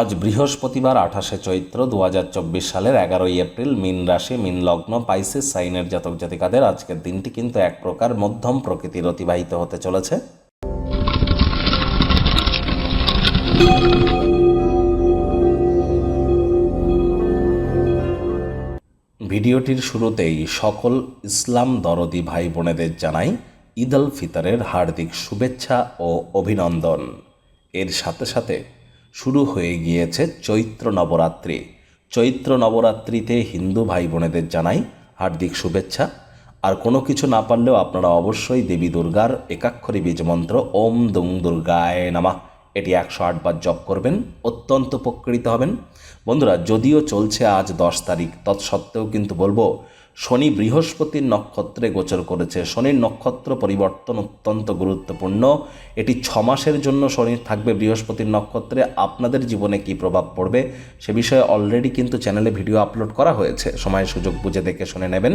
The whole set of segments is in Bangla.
আজ বৃহস্পতিবার, আঠাশে চৈত্র দু হাজার চব্বিশ সালের এগারোই এপ্রিল, মিন রাশি, মিন লগ্ন, পাইসিস সাইনের জাতক জাতিকাদের আজকের দিনটি কিন্তু এক প্রকার মধ্যম প্রকৃতির অতিবাহিত হতে চলেছে। ভিডিওটির শুরুতেই সকল ইসলাম দরদি ভাই বোনেদের জানাই ঈদ আল ফিতরের হার্দিক শুভেচ্ছা ও অভিনন্দন। এর সাথে সাথে শুরু হয়ে গিয়েছে চৈত্র নবরাত্রি। চৈত্র নবরাত্রিতে হিন্দু ভাই বোনেদের জানাই হার্দিক শুভেচ্ছা। আর কোনো কিছু না পারলেও আপনারা অবশ্যই দেবী দুর্গার একাক্ষরী বীজমন্ত্র ওম দুং দুর্গায় নামা। এটি একশো আটবার জপ করবেন, অত্যন্ত উপকৃত হবেন। বন্ধুরা, যদিও চলছে আজ দশ তারিখ, তৎসত্ত্বেও কিন্তু বলব শনি বৃহস্পতির নক্ষত্রে গোচর করেছে। শনির নক্ষত্র পরিবর্তন অত্যন্ত গুরুত্বপূর্ণ। এটি ছ মাসের জন্য শনি থাকবে বৃহস্পতির নক্ষত্রে। আপনাদের জীবনে কী প্রভাব পড়বে সে বিষয়ে অলরেডি কিন্তু চ্যানেলে ভিডিও আপলোড করা হয়েছে। সময়, সুযোগ বুঝে দেখে শুনে নেবেন।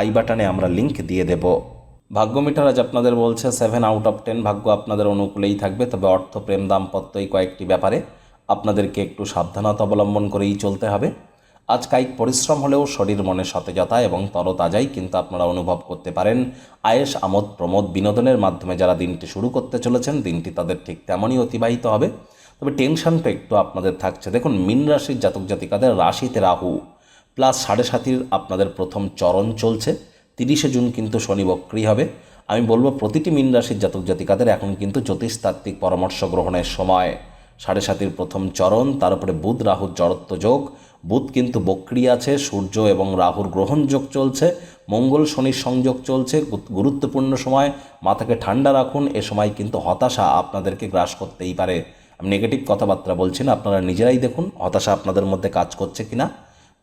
আই বাটনে আমরা লিংক দিয়ে দেব। ভাগ্য মিটার আজ আপনাদের বলছে সেভেন আউট অফ টেন ভাগ্য আপনাদের অনুকূলেই থাকবে, তবে অর্থ, প্রেম, দাম্পত্য এই কয়েকটি ব্যাপারে আপনাদেরকে একটু সাবধানতা অবলম্বন করেই চলতে হবে। আজ কায়িক পরিশ্রম হলেও শরীর মনে সতেজতা এবং তরতাজাই কিন্তু আপনারা অনুভব করতে পারেন। আয়েস আমোদ, প্রমোদ বিনোদনের মাধ্যমে যারা দিনটি শুরু করতে চলেছেন, দিনটি তাদের ঠিক তেমনই অতিবাহিত হবে। তবে টেনশনটা একটু আপনাদের থাকছে। দেখুন, মিন রাশির জাতক জাতিকাদের রাশিতে রাহু প্লাস সাড়ে সাতির আপনাদের প্রথম চরণ চলছে। তিরিশে জুন কিন্তু শনি বক্রি হবে। আমি বলব, প্রতিটি মিন রাশির জাতক জাতিকাদের এখন কিন্তু জ্যোতিষতাত্ত্বিক পরামর্শ গ্রহণের সময়। সাড়ে সাতির প্রথম চরণ, তার উপরে বুধ রাহুর জড়ত্ব যোগ বুধ কিন্তু বক্রি আছে, সূর্য এবং রাহুর গ্রহণ যোগ চলছে, মঙ্গল শনির সংযোগ চলছে গুরুত্বপূর্ণ সময়, মাথাকে ঠান্ডা রাখুন, এ সময় কিন্তু হতাশা আপনাদেরকে গ্রাস করতেই পারে। আমি নেগেটিভ কথাবার্তা বলছি না, আপনারা নিজেরাই দেখুন, হতাশা আপনাদের মধ্যে কাজ করছে কিনা।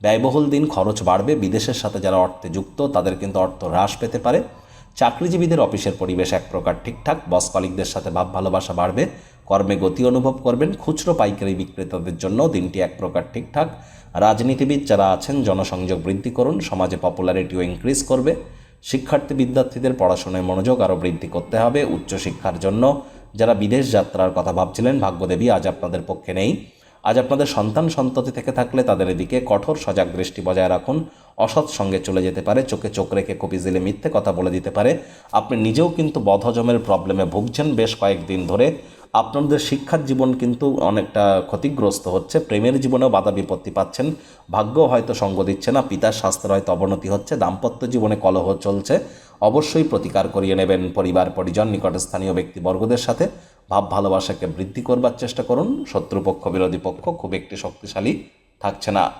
ব্যয়বহুল দিন, খরচ বাড়বে, বিদেশের সাথে যারা অর্থে যুক্ত, তাদের কিন্তু অর্থ হ্রাস পেতে পারে। চাকরিজীবীদের অফিসের পরিবেশ এক প্রকার ঠিকঠাক বস কলিকদের সাথে ভাব ভালোবাসা বাড়বে কর্মে গতি অনুভব করবেন। খুচরো পাইকারি বিক্রেতাদের জন্য দিনটি এক প্রকার ঠিকঠাক। রাজনীতিবিদ যারা আছেন, জনসংযোগ বৃদ্ধি করুন, সমাজে পপুলারিটিও ইনক্রিজ করবে। শিক্ষার্থী বিদ্যার্থীদের পড়াশোনায় মনোযোগ আরও বৃদ্ধি করতে হবে। উচ্চশিক্ষার জন্য যারা বিদেশ যাত্রার কথা ভাবছিলেন, ভাগ্যদেবী আজ আপনাদের পক্ষে নেই। আজ আপনাদের সন্তান সন্ততি থেকে থাকলে তাদের এদিকে কঠোর সজাগ দৃষ্টি বজায় রাখুন। অসৎ সঙ্গে চলে যেতে পারে, চোখে চোখ রেখে কপি জিলে মিথ্যে কথা বলে দিতে পারে। আপনি নিজেও কিন্তু বদহজমের প্রবলেমে ভুগছেন। বেশ কয়েকদিন ধরে আপনাদের শিক্ষার জীবন কিন্তু অনেকটা ক্ষতিগ্রস্ত হচ্ছে, প্রেমের জীবনেও বাধা বিপত্তি পাচ্ছেন ভাগ্য হয়তো সঙ্গ দিচ্ছে না, পিতার স্বাস্থ্যের হয়তো অবনতি হচ্ছে, দাম্পত্য জীবনে কলহ চলছে, অবশ্যই প্রতিকার করিয়ে নেবেন পরিবার, পরিজন, নিকটস্থানীয় ব্যক্তিবর্গদের সাথে, ভাব ভালোবাসাকে বৃদ্ধি করবার চেষ্টা করুন, শত্রুপক্ষ, বিরোধী পক্ষ খুব একটি শক্তিশালী থাকছে না।